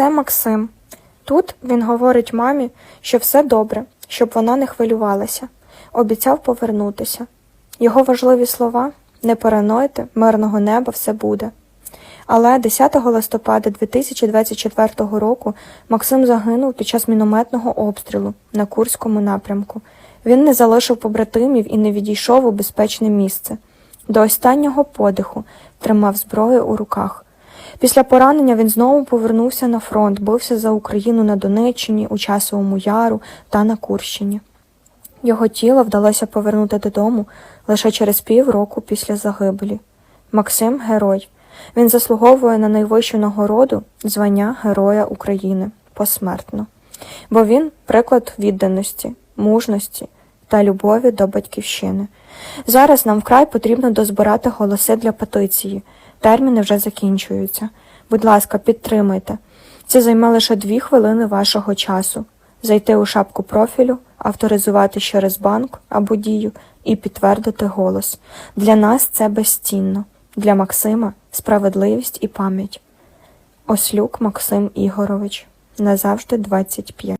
це Максим. Тут він говорить мамі, що все добре, щоб вона не хвилювалася. Обіцяв повернутися. Його важливі слова не паранойте, мирного неба все буде. Але 10 листопада 2024 року Максим загинув під час мінометного обстрілу на Курському напрямку. Він не залишив побратимів і не відійшов у безпечне місце. До останнього подиху тримав зброю у руках. Після поранення він знову повернувся на фронт, бився за Україну на Донеччині, у Часовому Яру та на Курщині. Його тіло вдалося повернути додому лише через півроку після загибелі. Максим герой. Він заслуговує на найвищу нагороду звання Героя України посмертно, бо він приклад відданості, мужності та любові до батьківщини. Зараз нам вкрай потрібно дозбирати голоси для петиції. Терміни вже закінчуються. Будь ласка, підтримайте. Це займе лише дві хвилини вашого часу. Зайти у шапку профілю, авторизувати через банк або дію і підтвердити голос. Для нас це безцінно. Для Максима справедливість і пам'ять. Ослюк Максим Ігорович. Назавжди 25.